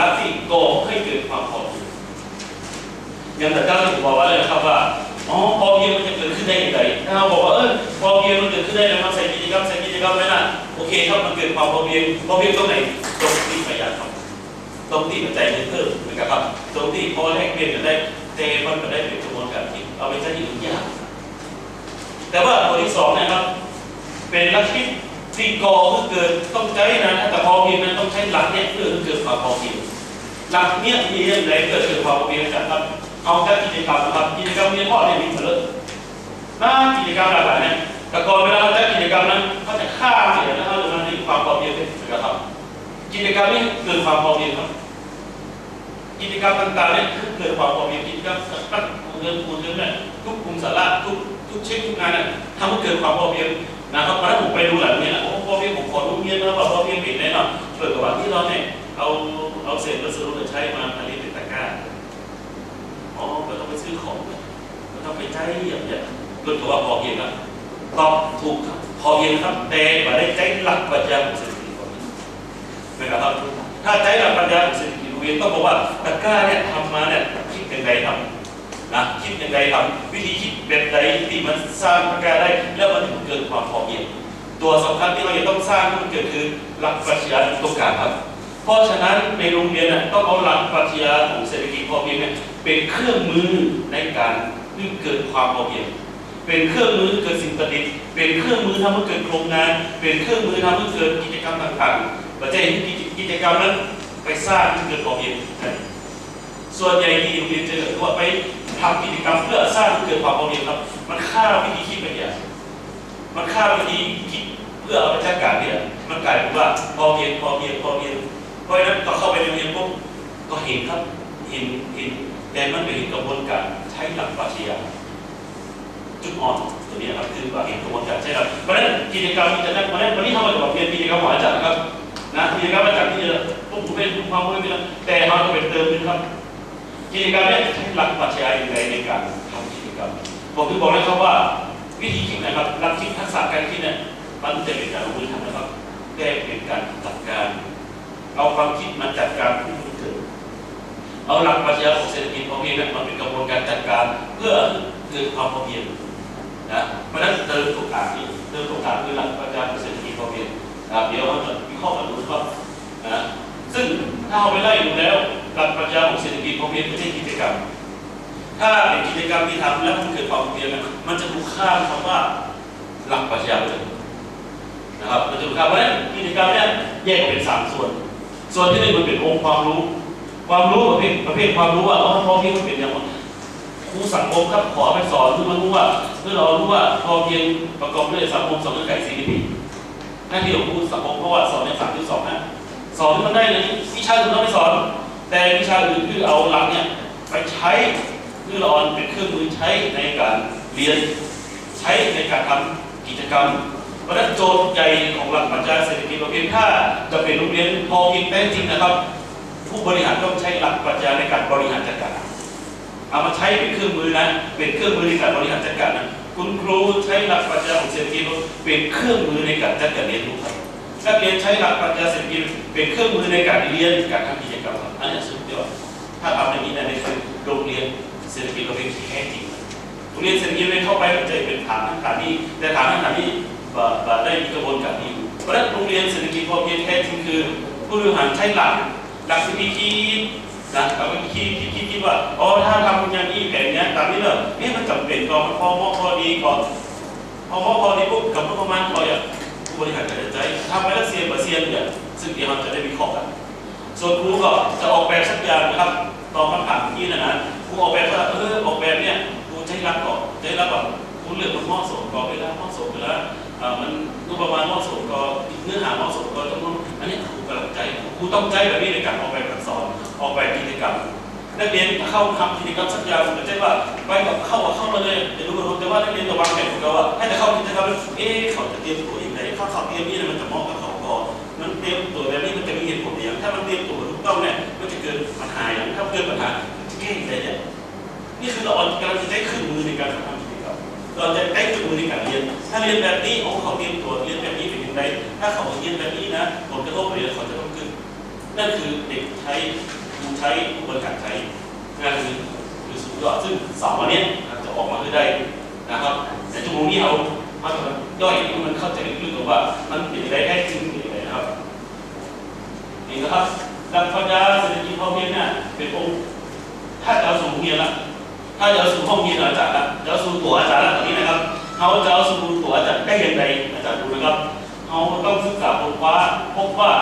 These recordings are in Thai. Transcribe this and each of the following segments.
ลักที่ก่อให้เกิดความพอเพียงอย่างแต่เจ้าที่บอกว่าเลยนะครับว่าอ๋อพอเพียงมันจะเกิดขึ้นได้อย่างไรถ้าเราบอกว่าเออพอเพียงมันเกิดขึ้นได้แล้วมาใส่กิจกรรมใส่กิจกรรมไว้น่ะโอเคครับมันเกิดความพอเพียงพอเพียงตรงไหนตรงที่ประหยัดครับตรงที่ปัจจัยเงินเพิ่มนะครับตรงที่พอแลกเปลี่ยนกันได้แต่มันก็ได้เป็นกระบวนการที่เอาไปใช้ที่อื่นยากแต่ว่าตัวที่สองเนะครับ เป็นลักษณะที่ก่อคือเกิดต้องใช้นะแต่พอเพียงนั้นต้องใช้หลักเนี่ยเพื่อให้เกิดความพอเพียง หลักเนี่ยมีเรื่องไหนเกิดเกิดความพอเพียงนครับเอาแค่กิจกรรมนะครับกิจกรรมเรียนพ่อเนี่ยมีมาเลยนะกิจกรรมหลากหลายเนี่ยแต่ก่อนเวลาเราใช้กิจกรรมนั้นเขาจะฆ่าเสียนะครับหรือมันมีความพอเพียงเป็นนะครับ กิจกรรมนี้เกิดความพอเพียงครับ กิจกรรมต่างๆเนี่ยเกิดความพอเพียงกิจกรรมตั้งเงินคูณเงินเนี่ยทุกกลุ่มสาระทุกทุกเช็คทุกงานเนี่ยทำให้เกิดความพอเพียงนะครับมาถ้าผมไปดูหลังเนี่ยนะโอ้พอเพียงผมขอรู้เงี้ยนะว่าพอเพียงเป็นแน่นอนเปิดกระบะที่เราเนี่ยเอา เอาเศษวัสดุเหลือใช้มาผลิตเป็นตะกร้าอ๋อเราต้องไปซื้อของเราต้องไปใช้อย่างเงี้ยเกิดกระบะพอเพียงครับตอบถูกครับพอเพียงครับแต่มาได้ใช้หลักปรัชญาของเศรษฐกิจพอเพียงนะครับ ถ้าใช้หลักปรัชญาของเศรษฐกิจพอเพียงต้องบอกว่าตะกร้าเนี่ยทำมาเนี่ยคิดยังไงทำนะคิดยังไงทำวิธีคิดแบบใดที่มันสร้างประการได้แล้วมันถึงเกิดความพอเพียงตัวสำคัญที่เราจะต้องสร้างให้มันเกิดคือหลักปรัชญาตรงกลางครับ เพราะฉะนั้นในโรงเรียนน่ะต้องเอาหลักปรัชญาของเศรษฐกิจพอเพียงเนี่ยเป็นเครื่องมือในการให้เกิดความพอเพียง เป็นเครื่องมือเกิดสิ่งประดิษฐ์เป็นเครื่องมือทำให้เกิดโครงงาน เป็นเครื่องมือทำให้เกิดกิจกรรมต่างๆประเทศที่กิจกรรมนั้นไปสร้างให้เกิดพอเพียงส่วนใหญ่ที่โรงเรียนเจอคือว่าไปทำกิจกรรมเพื่อสร้างให้เกิดความพอเพียงครับ มันฆ่าวิธีคิดไปอย่างมันฆ่าวิธีคิดเพื่อเอาไปจัดการเนี่ยมันกลายเป็นว่าพอเพียงพอเพียงพอเพียง เพราะฉะนั้นต่อเข้าไปในโรงเรียนปุ๊บก็เห็นครับเห็นเห็นแต่มันไม่เห็นกระบวนการใช้หลักปรัชญาจุดอ่อนตัวนี้ครับคือว่าเห็นกระบวนการใช้หลักเพราะฉะนั้นกิจกรรมที่จะได้วันนี้วันนี้ทำมาจากเรียนกิจกรรมหมอจัดครับนะกิจกรรมอาจารย์ที่จะปุ๊บผมเป็นความรู้ไม่ได้แต่เราจะเป็นเติมนะครับ กิจกรรมนี้ใช้หลักปรัชญาอย่างไรในการทำกิจกรรมผมถึงบอกเลยครับว่าวิธีคิดนะครับหลักคิดทักษะการคิดเนี่ยมันจะเป็นการลงมือทำนะครับแต่เป็นการจัดการ เอาความคิดมาจัดการให้มันเกิดเอาหลักปรัชญาของเศรษฐกิจพอเพียงเนี่ยมันเป็นกระบวนการจัดการเพื่อเกิดความพอเพียงนะเพราะฉะนั้นเดินตรงกางนี่เดินตรงกางคือหลักปรัชญาของเศรษฐกิจพอเพียงนะเดี๋ยวเราจะวิเคราะห์กันดูครับนะซึ่งถ้าเราไปไล่ดูแล้วหลักปรัชญาของเศรษฐกิจพอเพียงไม่ใช่กิจกรรม ถ้าเป็นกิจกรรมที่ทำแล้วมันเกิดความพอเพียงนะมันจะถูกข้ามคำว่าหลักปรัชญาเลยนะครับมันจะถูกข้ามเพราะฉะนั้นกิจกรรมเนี่ยแยกเป็นสามส่วน ส่วนที่หนึ่งมันเป็นองค์ความรู้ ความรู้ประเภทประเภทความรู้ว่าอ๋อพอเพียงมันเป็นอย่างไรครูสังคมครับขอไปสอนเพื่อมารู้ว่าเพื่อเรารู้ว่าพอเพียงประกอบด้วยสังคมสองเงื่อนไขสี่มิติหน้าที่ของครูสังคมเพราะว่าสอนในสามที่สองนะสอนที่มันได้เลยวิชาอื่นเราไม่สอน แต่วิชาอื่นคือเอาหลักเนี่ยไปใช้เพื่อเราเอาเป็นเครื่องมือใช้ในการเรียนใช้ในการทำกิจกรรม เพราะฉะนั้นโจทย์ใหญ่ของหลักปรัชญาเศรษฐกิจพอเพียงถ้าจะเป็นโรงเรียนพอเพียงแท้จริงนะครับ ผู้บริหารต้องใช้หลักปรัชญาในการบริหารจัดการเอามาใช้เป็นเครื่องมือนะเป็นเครื่องมือในการบริหารจัดการนะคุณครูใช้หลักปรัชญาของเศรษฐกิจเป็นเครื่องมือในการจัดการเรียนรู้ครับนักเรียนใช้หลักปรัชญาเศรษฐกิจเป็นเครื่องมือในการเรียนการทำกิจกรรมครับอันนี้สุดยอดถ้าทำอย่างนี้นะในโรงเรียนเศรษฐกิจเราเป็นแท้จริงโรงเรียนเศรษฐกิจเราเข้าไปมันจะเป็นฐานทั้งฐานนี้แต่ฐานทั้งฐานนี้ บาบาได้มีกระบวนการนี้อยู่เพราะฉะนั้นโรงเรียนเศรษฐกิจพอเพียงแท้จริงคือ ผู้บริหารใช้หลักหลักวิธีคิดนะเอาไปคิดคิดคิดคิดว่าอ๋อถ้าทำอย่างนี้แผนเนี้ยตามนี้เลยเอ๊ะมันจำเป็นก่อนมันพอเหมาะพอดีก่อนพอเหมาะพอดีปุ๊บกับประมาณพออย่างผู้บริหารการใจทำไปแล้วเซียนมาเซียนเนี่ยซึ่งเดี๋ยวเราจะได้วิเคราะห์กันส่วนครูก็จะออกแบบสักอย่างนะครับตอบคำถามเมื่อกี้นะนะครูออกแบบว่าเออออกแบบเนี่ยครูใช้รักก่อนใช้รักก่อนครูเลือกมันเหมาะสมก่อนเวลาเหมาะสมเวลาอ่า มันรูปประมาณเหมาะสมก่อนเนื้อหาเหมาะสมก่อนจำนวนอันนี้ครูกำลังใจครูต้องใจแบบนี้ในการออกแบบการสอนออกแบบกิจกรรมนักเรียนเข้าทำกิจกรรมสักอย่างไม่ใช่ว่าไปแบบเข้าเข้ามาเลยจะรู้รู้แต่ว่านักเรียนระวังแผนของเขาว่าให้แต่เข้ากิจกรรมเอ๊ะเขาจะเตรียมตัวอย่างไรถ้าเขาเตรียมนี่มันจะเหมาะกับเขาก่อนมันเตรียมตัวแบบนี้มันจะมีเหตุผลอย่างถ้ามันเตรียมตัวถูกต้องเนี่ยมันจะเกิดปัญหาอย่างถ้าเกิดปัญหาจะแก้ยังไงเนี่ยนี่คือเรากำลังจะใช้เครื่องมือในการทำ เราจะใช้เครื่องมือในการเรียน ถ้าเรียนแบบนี้โอ้เขาเตรียมตัวเรียนแบบนี้เป็นยังไงถ้าเขาเรียนแบบนี้นะผลกระทบไปเลยเขาจะต้องขึ้น นั่นคือเด็กใช้ครูใช้กระบวนการใช้นั่นคือคือสุดยอดซึ่งสามวันนี้จะออกมาคือได้นะครับ แต่ชั่วโมงนี้เรามาจะย่อยให้มันเข้าใจลึกๆว่ามันเป็นอะไรแท้จริงเป็นอะไรนะครับนี่นะครับหลักปรัชญาเศรษฐกิจพอเพียงเนี่ยเป็นองค์ถ้าเอาสู่งเรียนละถ้าจะเอาสู่ห้องเรียละ จะเอาสู่ตัวอาจารย์ละตอนนี้นะครับเขาจะเอาสู่ตัวอาจารย์ได้ยังไงอาจารย์ดูนะครับเขาต้องศึกษาบว่าพบว่า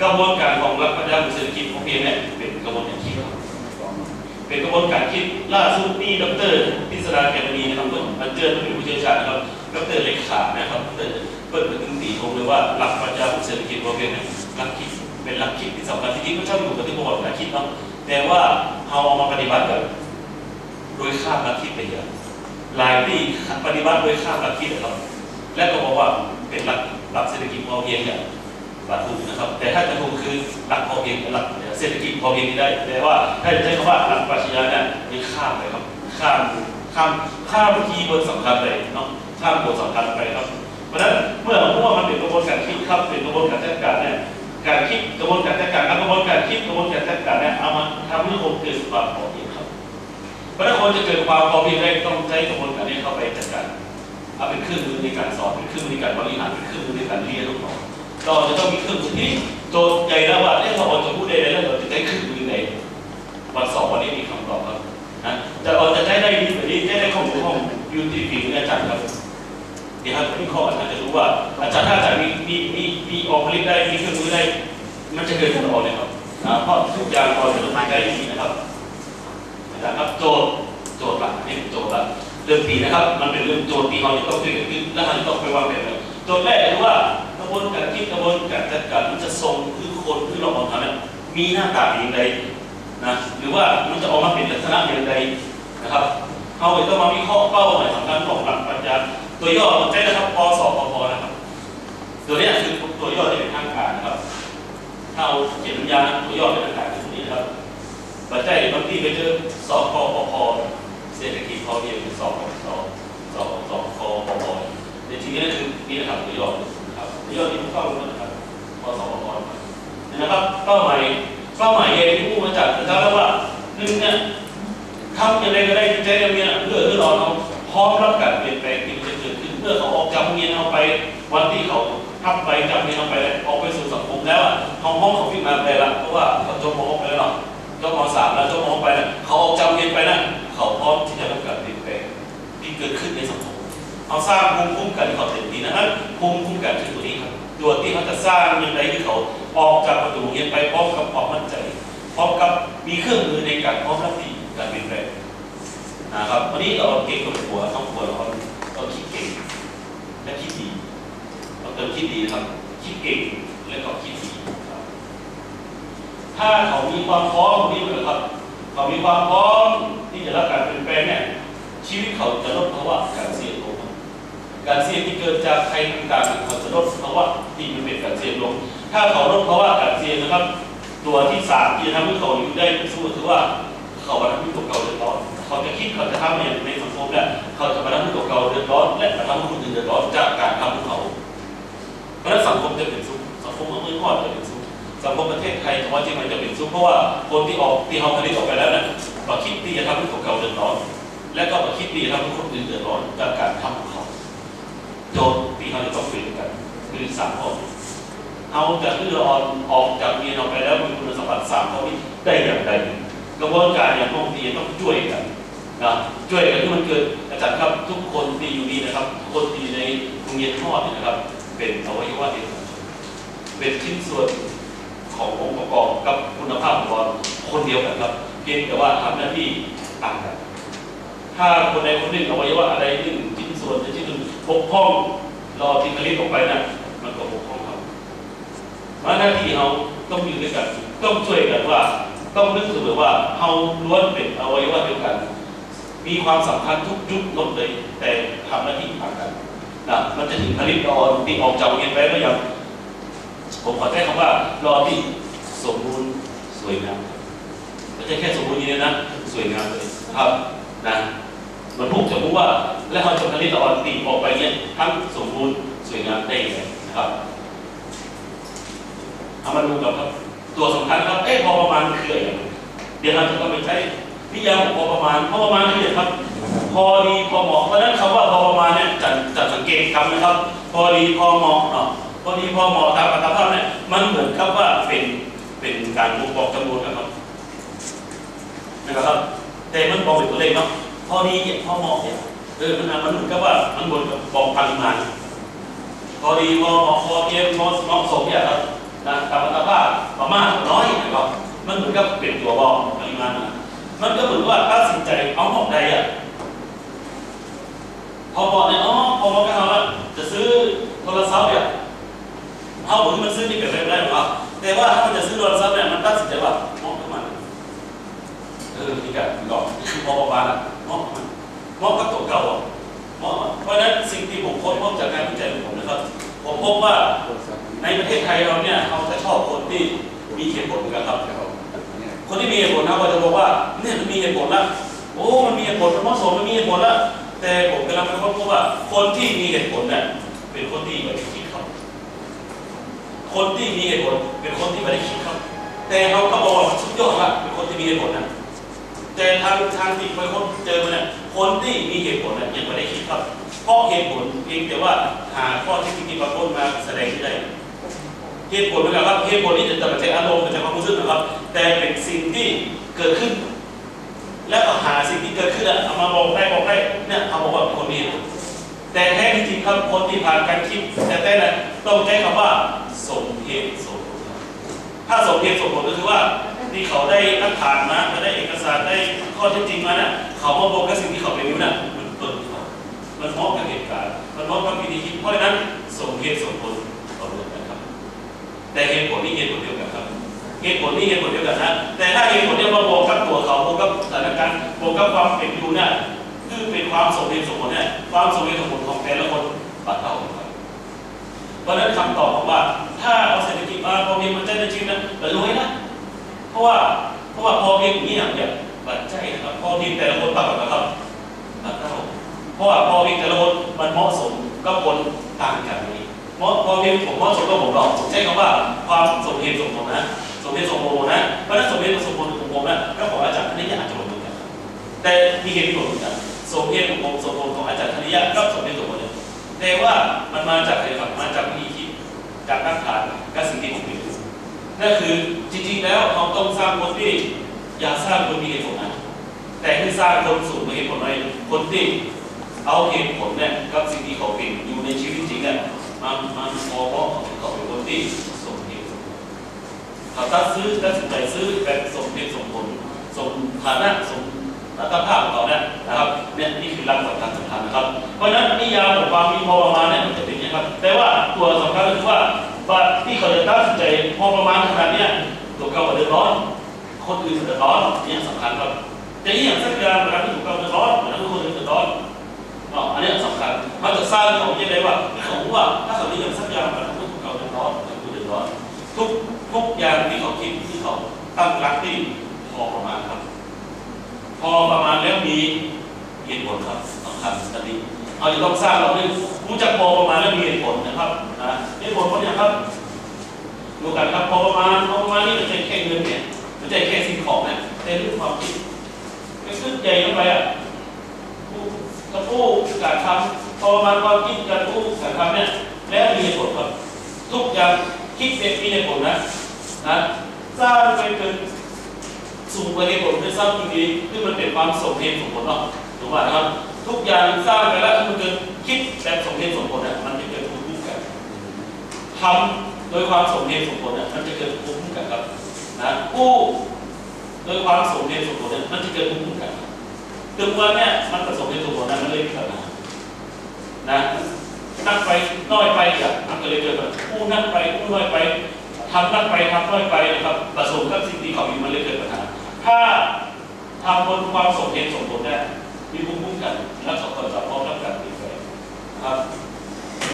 กระบวนการของหลักปรัชญาเศรษฐกิจพอเพียงเนี่ยเป็นกระบวนการคิดเป็นกระบวนการคิดล่าสุดนี่ดรพิสดาแกมณีนะครับเพื่อนมาเจอเป็นผู้เชี่ยวชาญนะครับดรเลขานะครับดรเปิดเผยถึงตีทงเลยว่าหลักปรัชญาของเศรษฐกิจพอเพียงเนี่ยหลักคิดเป็นหลักคิดที่สำคัญที่จริงก็ชอบอยู่กับที่กระบวนการคิดเนาะแต่ว่าเอาเอามาปฏิบัติแบบ โดยข้ามหลักคิดไปเยอะหลายที่ปฏิบัติโดยข้ามหลักคิดนะครับ และก็บอกว่าเป็นหลักหลักเศรษฐกิจพอเพียงเนี่ยหลักถูกนะครับ แต่ถ้าจะถูกคือหลักพอเพียงหลักเศรษฐกิจพอเพียงนี่ได้ แต่ว่าถ้าจะใช้คำว่าหลักปรัชญาเนี่ยนี่ข้ามไปครับ ข้ามข้ามข้ามคีย์เวิร์ดสำคัญไปเนาะข้ามบทสำคัญไปครับ เพราะฉะนั้นเมื่อเราพูดว่ามันเป็นกระบวนการคิดครับเป็นกระบวนการจัดการเนี่ยการคิดกระบวนการจัดการกระบวนการคิดกระบวนการจัดการเนี่ยเอามาทำให้คนเกิดความพอเพียง เพราะถ้าคนจะเกิดความพอเพียงได้ต้องใช้กระบวนการนี้เข้าไปจัดการเอาเป็นเครื่องมือในการสอนเป็นเครื่องมือในการบริหารเป็นเครื่องมือในการเรียนลูกน้องเราจะต้องมีเครื่องมือที่โจทย์ใหญ่แล้วว่าเอ๊ะเราจะพูดได้แล้วเราจะใช้เครื่องมือไหนวันสองวันนี้มีคำตอบครับนะแต่เราจะใช้ได้ดีแบบนี้ได้ได้ข้อมูลห้องยูทีฟีอาจารย์ครับเดี๋ยวครับพี่ข้ออาจารย์จะรู้ว่าอาจารย์ถ้าอาจารย์มีมีมีมีออกผลิตได้มีเครื่องมือได้มันจะเกิดผลออกเลยครับนะเพราะทุกอย่างพอจะทำได้ดีนะครับ อาจารย์ครับโจทย์โจทย์หลักนี่โจทย์หลักเรื่องปีนะครับ มันเป็นเรื่องโจทย์ที่เราจะต้องช่วยกันคิดและเราจะต้องไปวางแผนเลยโจทย์แรกคือว่ากระบวนการคิดกระบวนการจัดการมันจะส่งคือคนคือเรามองทำเนี่ยมีหน้าตาอย่างไรนะหรือว่ามันจะออกมาเป็นลักษณะอย่างไรนะครับเอาไปต้องมาวิเคราะห์เป้าหมายสำคัญของหลักปรัชญาตัวย่อมันใช้นะครับปสปพนะครับตัวนี้คือตัวย่อที่เป็นทางการนะครับถ้าเอาเขียนสัญญาตัวย่อเป็นทางการ ปัจจัยบางที่ไปเจอสปปพเศรษฐกิจพอเพียงสปสสสคปพในที่นี้คือนี่นะครับตัวย่อนะครับตัวย่อที่ผมเข้ามนะครับพอสองพอนะครับเป้าหมายเป้าหมายเองที่พูดมาจากอาจารย์แล้วว่าหนึ่งเนี่ยทำยังไงก็ได้ที่ใจเราเนี่ยเพื่อเพื่อเราเราพร้อมรับการเปลี่ยนแปลงที่มันจะเกิดขึ้นเพื่อเขาออกจากโรงเรียนเอาไปวันที่เขาทับไปจำเรียนเอาไปแล้วออกไปสู่สังคมแล้วอะห้องห้องเขาพิจารณาไปล้วเพราะว่าเขาจบม .6 ไปแล้ว เนาะจบมแล้วจบมไปแล้วเขาออกจากเรียนไปนะเขาพร้อมที่จะรับการเปลี่ยนแปลงที่เกิดขึ้นในสังคมเอาสร้างภูมิคุ้มกันเขาเต็มที่นะครับภูมิคุ้มกันคือตัวนี้ครับตัวที่เขาจะสร้างยังไงที่เขาออกจากประตูโรงเรียนไปพร้อมกับความมั่นใจพร้อมกับมีเครื่องมือในการพร้อมรับที่การเปลี่ยนแปลงนะครับวันนี้เราเก่งกับหัวต้องหัวเราเราคิดเก่งและคิดดีเราเติมคิดดีครับคิดเก่งและก็คิดดีครับ ถ้าเขามีความพร้อมนี่เหมือครับ เขามีความพร้อมที่จะรับการเปลี่ยนแปลงเนี่ยชีวิตเขาจะลดภาวะการเสี่ยงลงการเสี่ยงที่เกิดจากภัยต่างๆเขาจะลดภาวะที่มันเป็นการเสี่ยงลง ถ้าเขาลดภาวะการเสี่ยงนะครับ ตัวที่สามที่ทำให้เขาอยู่ได้สู้คือว่าเขาบรรทุตัวเก่าเดือดร้อนเขาจะคิดเขาจะทำเนี่ยในสังคมเนี่ยเขาจะบรรทุตัวเก่าเดือดร้อน และบรรทุคนอื่นเดือดร้อนจากการทำของเขา ทยของว่มันจะเป็นสุขเพราะว่าคนที่ออกที่เขาผลิตออกไปแล้วนี่ยเขาคิดที่จะทำให้ตัวเก่าเดือดร้อน และก็มาคิดที่จะทำให้คนอื่นเดือดร้อนจากการทำของเขาโจทย์ที่เขาจะต้องเปลี่ยนกันคือสามข้อเอาจากที่เราออกจากเรียนออกไปแล้วมีคุณสมบัติสามข้อนี้ได้อย่างไรกระบวนการอย่างพวกนี้ต้องช่วยกันนะช่วยกันที่มันเกิดอาจารย์ครับทุกคนที่อยู่นี่นะครับทุกคนที่ในโรงเรียนทอดนี่นะครับ เป็นอวัยวะเดียวกันเป็นชิ้นส่วน ขององค์ประกอบกับคุณภาพของเรคนเดียวกันครับ เพียงแต่ว่าทำหน้าที่ต่างกัน ถ้าคนใดคนหนึ่งอวัยวะอะไรหนึ่งชิ้นส่วนชิ้นหนึ่งบกพร่องรอที่ผลิตออกไปนะมันก็บกพร่องครับเพราะหน้าที่เราต้องอยู่ด้วยกันต้องช่วยกันว่าต้องนึกเสมอว่าเราล้วนเป็นอวัยวะเดียวกัน มีความสำคัญทุกยุคลดเลย แต่ทำหน้าที่ต่างกันนะมันจะถึงผลิตรอที่ออกจากโรงเรียนไปแล้วยัง ผมขอใช้คำว่ารอที่สมบูรณ์สวยงามไม่ใช่แค่สมบูรณ์นี้นะสวยงามเลยครับนะมันพูดจะรู้ว่า และเขาจะผลิตออนตีออกไปเนี่ยทั้งสมบูรณ์สวยงามได้ยังไงนะครับเอามาดูกันครับ ตัวสำคัญครับเอ๊ะพอประมาณคืออะไรเดี๋ยวเราจะต้องไปใช้นิยามของพอประมาณพอประมาณคืออะไรครับ พอดีพอเหมาะเพราะฉะนั้นคำว่าพอประมาณเนี่ยจะจะสังเกตคำนะครับ พอดีพอเหมาะเนาะ อดีพอเหมาะตามอัตภาพเนี่ยมันเหมือนกับว่าเป็นเป็นการบ่งบอกจำนวนนะครับนะครับ แต่มันบอกเป็นตัวเลขเนาะพอดีเนี่ยพอเหมาะเนี่ยเออมันมันเหมือนกับว่ามันบนกับบอกปริมาณพอดีพอเหมาะพอเพียงพอเหมาะสมเนี่ยครับนะตามอัตภาพประมาณน้อยนะครับมันเหมือนกับเป็นตัวบอกปริมาณมันก็เหมือนว่าตัดสินใจเอาเหมาะใดอะพอบอกเนี่ยอ๋อพอบอกกันเอาละจะซื้อโทรศัพท์เนี่ย เอาผมมันซื้อนี่เป็นไปไม่ได้หรอกครับแต่ว่าถ้ามันจะซื้อโทรศัพท์เนี่ยมันตัดสินใจว่าเหมาะกับมันเออนี่ก็ก็คือพอประมาณอะมาะกับมันมาะกับตัวเก่าอะเพราะเพราะฉะนั้นสิ่งที่ผมค้นพบจากการวิจัยของผมนะครับ ผมพบว่าในประเทศไทยเราเนี่ยเขาจะชอบคนที่มีเหตุผลนะครับ คนที่มีเหตุผลนะเขาจะบอกว่าเนี่ยมันมีเหตุผลละโอ้มันมีเหตุผลมันเหมาะสมมันมีเหตุผลละแต่ผมกำลังไปค้นพบว่าคนที่มีเหตุผลเนี่ยเป็นคนที่ไม่ได้คิดครับ คนที่มีเหตุผลเป็นคนที่ไม่ได้คิดครับ แต่เขาก็บอกว่าสุดยอดละเป็นคนที่มีเหตุผลนะแต่ทางทางที่ไปคนเจอมาเนี่ยคนที่มีเหตุผลเนี่ยยังไม่ได้คิดครับ เพราะเหตุผลเพียงแต่ว่าหาข้อที่จริงปรากฏมาแสดงที่ได้เหตุผลนะครับเหตุผลนี้จะแต่มาจากอารมณ์มาจากความรู้สึกนะครับ แต่เป็นสิ่งที่เกิดขึ้น แล้วก็หาสิ่งที่เกิดขึ้นอะเอามาบอกได้บอกได้เนี่ยเขาบอกว่าเป็นคนมีเหตุผลแต่แท้จริงครับคนที่ผ่านการคิดแต่แต่นั้นต้องใช้คำว่า สมเหตุสมผลถ้าสมเหตุสมผลก็คือว่าที่เขาได้นักฐานมาเขาได้เอกสารได้ข้อเท็จจริงมาเนี่ยเขามาบอกกับสิ่งที่เขาเป็นอยู่น่ะมันเปิดเขามันมาะกับเหตุการณ์มันมาะกับวิธีคิดเพราะฉะนั้นสมเหตุสมผลต่อเรื่องกันครับ แต่เหตุผลนี่เหตุผลเดียวกันครับเหตุผลนี่เหตุผลเดียวกันนะแต่ถ้าเหตุผลเนี่ยมาบอกกับตัวเขาบอกกับสถานการณ์บอกกับความเป็นอยู่เนี่ยคือเป็นความสมเหตุสมผลเนี่ยความสมเหตุสมผลของแต่ละคนบัดเท่ากันครับเพราะฉะนั้นคำตอบของว่า ถ้าเอาเศรษฐกิจมาพอเพียงมันใจในชีวิตนะแต่รวยนะ เพราะว่าเพราะว่าพอเพียงนี้อย่างเดียวปัจจัยนะครับพอเพียงแต่ละคนต่างกันนะครับต่างกันเพราะว่าพอเพียงแต่ละคนมันเหมาะสมกับคนต่างกันนี้เพราะพอเพียงผมเหมาะสมกับผมหรอกใช้คำว่าความสมเหตุสมผลนะสมเหตุสมผลนะเพราะนั้นสมเหตุสมผลของผมนะก็ของอาจารย์คณิยะอาจจะเหมือนกันแต่มีเหตุผลเหมือนกันสมเหตุของผมสมผลของอาจารย์คณิยะก็สมเหตุสมผลเนี่ยแต่ว่ามันมาจากอะไรครับมาจากวิธีคิด จากนักฐานกับสิ่งที่ผมเรียนรู้นั่นคือจริงๆแล้วเราต้องสร้างคนที่อยากสร้างคนมีเหตุผลนะแต่ให้สร้างคนสูงมีเหตุผลอะไรคนที่เอาเหตุผลเนี่ยกับสิ่งที่เขาเป็นอยู่ในชีวิตจริงเนี่ยมามาพอเพราะเขาเป็นคนที่สมเหตุสมผลเขาตัดซื้อตัดสินใจซื้อแบบสมเหตุสมผลสมฐานะสม อัตภาพของเขาเนี่ยนะครับเนี่ยนี่คือหลักสำคัญสำคัญนะครับ เพราะฉะนั้นนิยามของความมีพอประมาณเนี่ยมันจะเป็นอย่างนี้ครับ แต่ว่าตัวสำคัญก็คือว่าว่าที่เขาจะตัดสินใจพอประมาณขนาดเนี้ยตัวเขาเดือดร้อน คนอื่นเดือดร้อนเนี่ยสำคัญครับแต่อีกอย่างสักอย่างนะครับที่ถูกเขาเดือดร้อนเหมือนคนอื่นเดือดร้อนอ๋ออันนี้สำคัญมันจะสร้างของยังไงว่าเขาว่าถ้าเขาที่อย่างสักอย่างมันทำให้ถูกเขาเดือดร้อนถูกเดือดร้อนทุกทุกอย่างที่เขาคิดที่เขาตั้งรักที่พอประมาณครับ พอประมาณแล้วมีเหตุผลครับสำคัญตอนนี้เอาจะต้องสร้างเราด้วยรู้จักพอประมาณแล้วมีเหตุผลนะครับนะเหตุผลเพราะอย่างครับดูกันครับพอประมาณพอประมาณนี่มันใช่แค่เงินเนี่ยมันใช่แค่สิ่งของเนี่ยแต่เรื่องความคิดเป็นขึ้นใหญ่ลงไปอะผู้กระผู้การทำพอประมาณความคิดการผู้การทำเนี่ยแล้วมีเหตุผลครับ ทุกอย่างคิดเป็นมีเหตุผลนะนะสร้างไปเกิน สูงกว่าเหตุผลด้วยซ้ำจริงๆคือมันเป็นความสมเหตุสมผลเนาะถูกป่ะนะครับ ทุกอย่างสร้างไปแล้วถ้ามันเกิดคิดแบบสมเหตุสมผลเนี่ยมันจะเกิดภูมิคุ้มกันทำโดยความสมเหตุสมผลเนี่ยมันจะเกิดภูมิคุ้มกันครับนะกู้โดยความสมเหตุสมผลเนี่ยมันจะเกิดภูมิคุ้มกันครับถึงวันเนี่ยมันผสมเหตุสมผลนะมันเลยเกิดปัญหานะนักไปน้อยไปอะมันก็เลยเกิดแบบกู้นักไปกู้น้อยไปทำนักไปทำน้อยไปนะครับผสมกับสิ่งที่เขามีมันเลยเกิดปัญหา ถ้าทำบนความสมเหตุสมผลเนี่ยมีภูมิคุ้มกันรักษาความสามารถรับการเปลี่ยนนะครับ